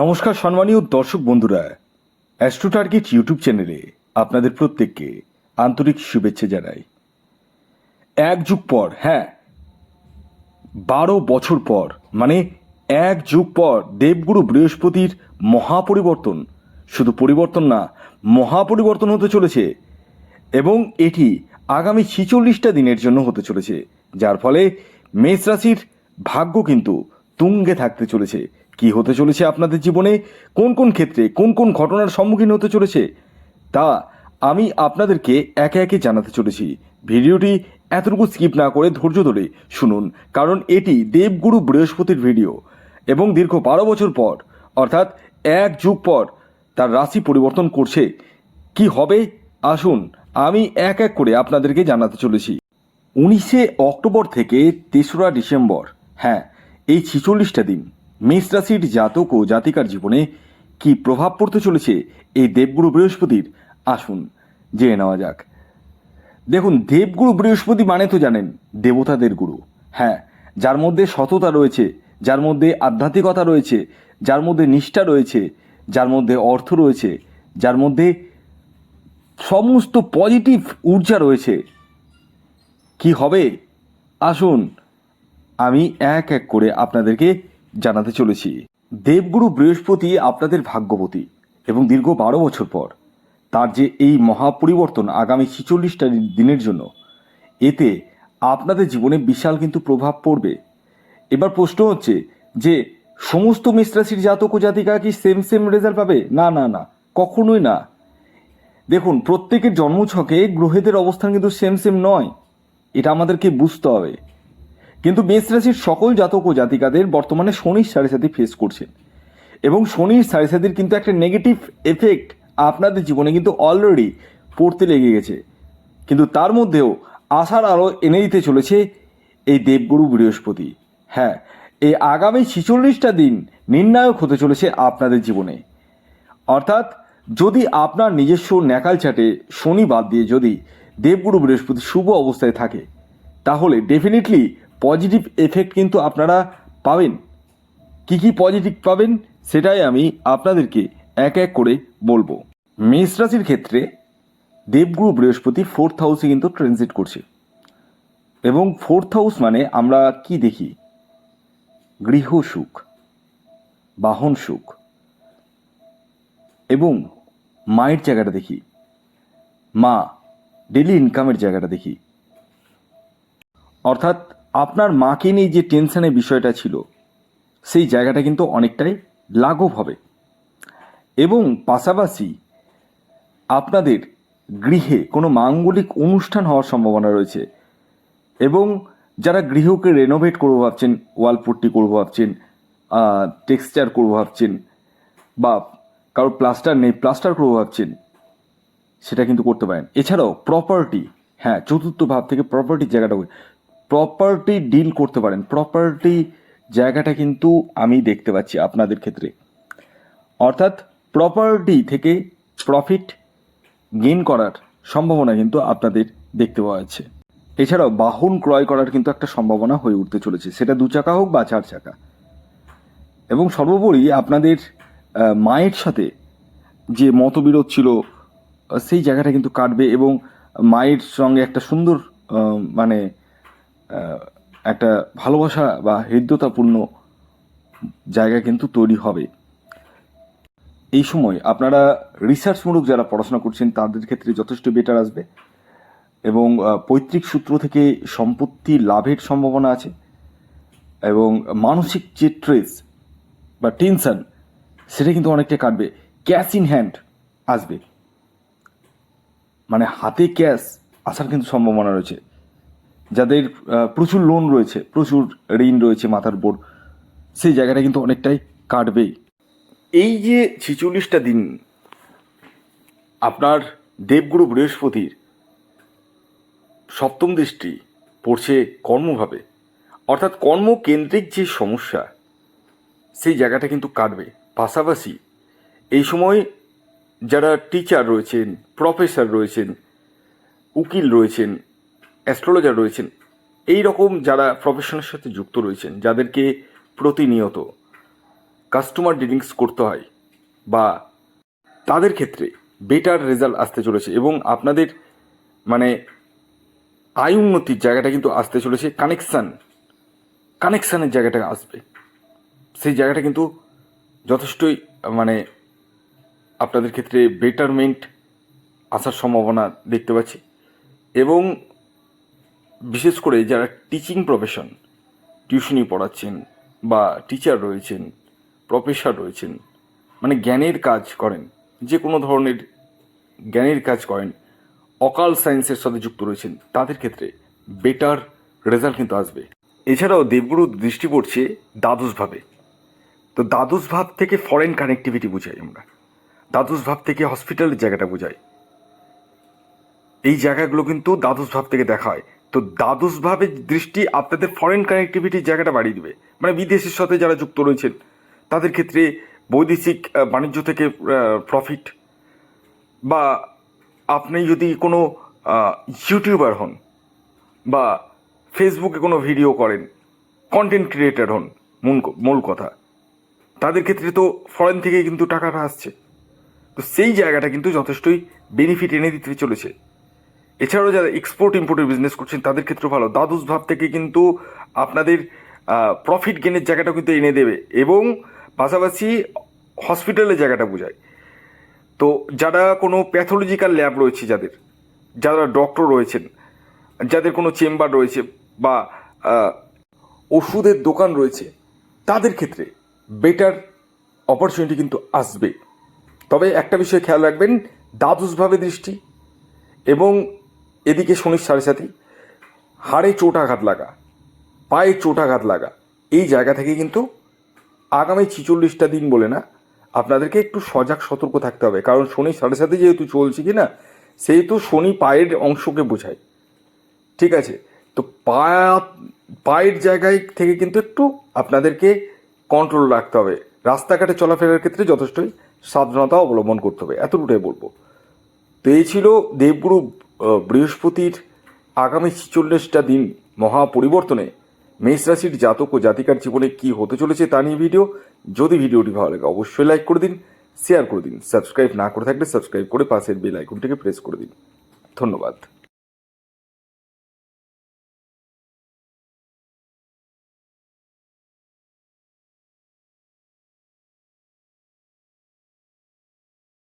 নমস্কার সম্মানীয় দর্শক বন্ধুরা অ্যাস্ট্রো টার্গেট ইউটিউব চ্যানেলে আপনাদের প্রত্যেককে আন্তরিক শুভেচ্ছা জানাই। এক যুগ পর হ্যাঁ বারো বছর পর মানে এক যুগ পর দেবগুরু বৃহস্পতির মহাপরিবর্তন, শুধু পরিবর্তন না, মহাপরিবর্তন হতে চলেছে এবং এটি আগামী ছিচল্লিশটা দিনের জন্য হতে চলেছে, যার ফলে মেষ রাশির ভাগ্য কিন্তু তুঙ্গে থাকতে চলেছে। কি হতে চলেছে আপনাদের জীবনে? কোন কোন ক্ষেত্রে, কোন কোন ঘটনার সম্মুখীন হতে চলেছে? তা আমি আপনাদেরকে একে একে জানাতে চলেছি। ভিডিওটি এতটুকু স্কিপ না করে ধৈর্য ধরে শুনুন, কারণ এটি দেবগুরু বৃহস্পতির ভিডিও এবং দীর্ঘ বারো বছর পর, অর্থাৎ এক যুগ পর, তার রাশি পরিবর্তন করছে। কি হবে? আসুন, আমি এক এক করে আপনাদেরকে জানাতে চলেছি। উনিশে অক্টোবর থেকে তেসরা ডিসেম্বর হ্যাঁ এই ছিচল্লিশটা দিন। মেষ রাশির জাতক ও জাতিকার জীবনে কি প্রভাব পড়তে চলেছে এই দেবগুরু বৃহস্পতির? আসুন জেনে নেওয়া যাক। দেখুন, দেবগুরু বৃহস্পতি মানে তো জানেন, দেবতাদের গুরু। হ্যাঁ যার মধ্যে সততা রয়েছে, যার মধ্যে আধ্যাত্মিকতা রয়েছে, যার মধ্যে নিষ্ঠা রয়েছে, যার মধ্যে অর্থ রয়েছে, যার মধ্যে সমস্ত পজিটিভ ঊর্জা রয়েছে। কি হবে? আসুন, আমি এক এক করে আপনাদেরকে জানাতে চলেছি। দেবগুরু বৃহস্পতি আপনাদের ভাগ্যবতী এবং দীর্ঘ বারো বছর পর। তার যে এই মহাপরিবর্তন আগামী ছিচল্লিশটা দিনের জন্য, এতে আপনাদের জীবনে বিশাল কিন্তু প্রভাব পড়বে। এবার প্রশ্ন হচ্ছে যে, সমস্ত মেষ রাশির জাতক ও জাতিকা কি সেম সেম রেজাল্ট পাবে? না না না, কখনোই না। দেখুন, প্রত্যেকের জন্মছকে গ্রহেদের অবস্থান কিন্তু সেম সেম নয়। এটা আমাদেরকে বুঝতে হবে। কিন্তু মেষ রাশির সকল জাতক ও জাতিকাদের বর্তমানে শনির সাড়ে সাথে ফেস করছেন এবং শনির সাড়ে কিন্তু একটা নেগেটিভ এফেক্ট আপনাদের জীবনে কিন্তু অলরেডি পড়তে লেগে গেছে। কিন্তু তার মধ্যেও আশার আলো এনে দিতে চলেছে এই দেবগুরু বৃহস্পতি। হ্যাঁ এই আগামী ছিচল্লিশটা দিন নির্ণায়ক হতে চলেছে আপনাদের জীবনে। অর্থাৎ যদি আপনার নিজস্ব ন্যাকাল চাটে শনি বাদ দিয়ে যদি দেবগুরু বৃহস্পতি শুভ অবস্থায় থাকে, তাহলে ডেফিনেটলি পজিটিভ এফেক্ট কিন্তু আপনারা পাবেন। কি কি পজিটিভ পাবেন সেটাই আমি আপনাদেরকে এক এক করে বলব। মেষ রাশির ক্ষেত্রে দেবগুরু বৃহস্পতি ফোর্থ হাউসে কিন্তু ট্রানজিট করছে। এবং ফোর্থ হাউস মানে আমরা কি দেখি? গৃহ সুখ, বাহন সুখ, এবং মায়ের জায়গাটা দেখি। মা ডেলি ইনকামের জায়গাটা দেখি। অর্থাৎ আপনার মাকে নিয়ে যে টেনশনের বিষয়টা ছিল, সেই জায়গাটা কিন্তু অনেকটাই লাঘব হবে। এবং পাশাপাশি আপনাদের গৃহে কোনো মাঙ্গলিক অনুষ্ঠান হওয়ার সম্ভাবনা রয়েছে এবং যারা গৃহকে রেনোভেট করব ভাবছেন ওয়াল পুট্টি করব ভাবছেন টেক্সচার করব ভাবছেন বা কারও প্লাস্টার নেই প্লাস্টার করব ভাবছেন, সেটা কিন্তু করতে পারেন। এছাড়াও প্রপার্টি হ্যাঁ চতুর্থ ভাব থেকে প্রপার্টির জায়গাটা প্রপার্টি ডিল করতে পারেন। প্রপার্টি জায়গাটা কিন্তু আমি দেখতে পাচ্ছি আপনাদের ক্ষেত্রে। অর্থাৎ প্রপার্টি থেকে প্রফিট গেইন করার সম্ভাবনা কিন্তু আপনাদের দেখতে পাওয়া যাচ্ছে। এছাড়াও বাহন ক্রয় করার কিন্তু একটা সম্ভাবনা হয়ে উঠতে চলেছে। সেটা দু চাকা হোক বা চার চাকা। এবং সর্বোপরি আপনাদের মায়ের সাথে যে মতবিরোধ ছিল সেই জায়গাটা কিন্তু কাটবে এবং মায়ের সঙ্গে একটা সুন্দর মানে একটা ভালোবাসা বা হৃদ্যতাপূর্ণ জায়গা কিন্তু তৈরি হবে। এই সময় আপনারা রিসার্চমূলক যারা পড়াশোনা করছেন, তাদের ক্ষেত্রে যথেষ্ট বেটার আসবে এবং পৈতৃক সূত্র থেকে সম্পত্তি লাভের সম্ভাবনা আছে এবং মানসিক যে ট্রেস বা টেনশন সেটা কিন্তু অনেকটা কাটবে। ক্যাশ ইন হ্যান্ড আসবে। মানে হাতে ক্যাশ আসার কিন্তু সম্ভাবনা রয়েছে। যাদের প্রচুর লোন রয়েছে, প্রচুর ঋণ রয়েছে মাথার উপর, সেই জায়গাটা কিন্তু অনেকটাই কাটবেই। এই যে ছিচল্লিশটা দিন, আপনার দেবগুরু বৃহস্পতির সপ্তম দৃষ্টি পড়ছে কর্মভাবে। অর্থাৎ কর্মকেন্দ্রিক যে সমস্যা, সেই জায়গাটা কিন্তু কাটবে। পাশাপাশি এই সময় যারা টিচার রয়েছেন প্রফেসর রয়েছেন, উকিল রয়েছেন অ্যাস্ট্রোলজার রয়েছেন। এই রকম যারা প্রফেশনের সাথে যুক্ত রয়েছেন, যাদেরকে প্রতিনিয়ত কাস্টমার ডিলিংস করতে হয় বা তাদের ক্ষেত্রে বেটার রেজাল্ট আসতে চলেছে এবং আপনাদের মানে আয় উন্নতির জায়গাটা কিন্তু আসতে চলেছে কানেকশান কানেকশানের জায়গাটা আসবে। সেই জায়গাটা কিন্তু যথেষ্টই মানে আপনাদের ক্ষেত্রে বেটারমেন্ট আসার সম্ভাবনা দেখতে পাচ্ছি। এবং বিশেষ করে যারা টিচিং প্রফেশন টিউশনি পড়াচ্ছেন বা টিচার রয়েছেন প্রফেসর রয়েছেন মানে জ্ঞানের কাজ করেন, যে কোনো ধরনের জ্ঞানের কাজ করেন অকাল সায়েন্সের সাথে যুক্ত রয়েছেন, তাদের ক্ষেত্রে বেটার রেজাল্ট কিন্তু আসবে। এছাড়াও দেবগুরু দৃষ্টি পড়ছে দ্বাদশ ভাবে। তো দ্বাদশ ভাব থেকে ফরেন কানেক্টিভিটি বুঝাই আমরা। দ্বাদশ ভাব থেকে হসপিটালের জায়গাটা বোঝাই। এই জায়গাগুলো কিন্তু দ্বাদশ ভাব থেকে দেখা হয়। তো দ্বাদশভাবে দৃষ্টি আপনাদের ফরেন কানেক্টিভিটির জায়গাটা বাড়িয়ে দেবে। মানে বিদেশের সাথে যারা যুক্ত রয়েছেন, তাদের ক্ষেত্রে বৈদেশিক বাণিজ্য থেকে প্রফিট বা আপনি যদি কোনো ইউটিউবার হন বা ফেসবুকে কোনো ভিডিও করেন কন্টেন্ট ক্রিয়েটার হন, মূল মূল কথা। তাদের ক্ষেত্রে তো ফরেন থেকে কিন্তু টাকাটা আসছে। তো সেই জায়গাটা কিন্তু যথেষ্টই বেনিফিট এনে দিতে চলেছে। এছাড়াও যারা এক্সপোর্ট ইম্পোর্টের বিজনেস করছেন, তাদের ক্ষেত্রে ভালো। দ্বাদশ ভাব থেকে কিন্তু আপনাদের প্রফিট গেনের জায়গাটা কিন্তু এনে দেবে এবং পাশাপাশি হসপিটালের জায়গাটা বোঝায়। তো যারা কোনো প্যাথোলজিক্যাল ল্যাব রয়েছে যাদের, যারা ডক্টর রয়েছেন, যাদের কোনো চেম্বার রয়েছে বা ওষুধের দোকান রয়েছে, তাদের ক্ষেত্রে বেটার অপরচুনিটি কিন্তু আসবে। তবে একটা বিষয় খেয়াল রাখবেন দ্বাদশভাবে দৃষ্টি এবং এদিকে শনির সাড়ে সাথে হাড়ে চোট আঘাত লাগা, পায়ে চোট আঘাত লাগা, এই জায়গা থেকে কিন্তু আগামী ছিচল্লিশটা দিন বলে না, আপনাদেরকে একটু সজাগ সতর্ক থাকতে হবে। কারণ শনি সাড়ে সাথে যেহেতু চলছে কি না, সেহেতু শনি পায়ের অংশকে বোঝায়। ঠিক আছে? তো পা, পায়ের জায়গায় থেকে কিন্তু একটু আপনাদেরকে কন্ট্রোল রাখতে হবে। রাস্তাঘাটে চলাফেরার ক্ষেত্রে যথেষ্টই সাবধানতা অবলম্বন করতে হবে। এতটুকুটাই বলব। তো এই ছিল দেবগুরু বৃহস্পতির আগামী ছিচল্লিশটা দিন মহা পরিবর্তনে মেষ রাশির জাতক ও জাতিকার জীবনে কি হতে চলেছে তা নিয়ে ভিডিও। যদি ভিডিওটি ভালো লাগে, অবশ্যই লাইক করে দিন শেয়ার করে দিন সাবস্ক্রাইব না করে থাকলে সাবস্ক্রাইব করে পাশের বেল আইকনটিকে প্রেস করে দিন। ধন্যবাদ।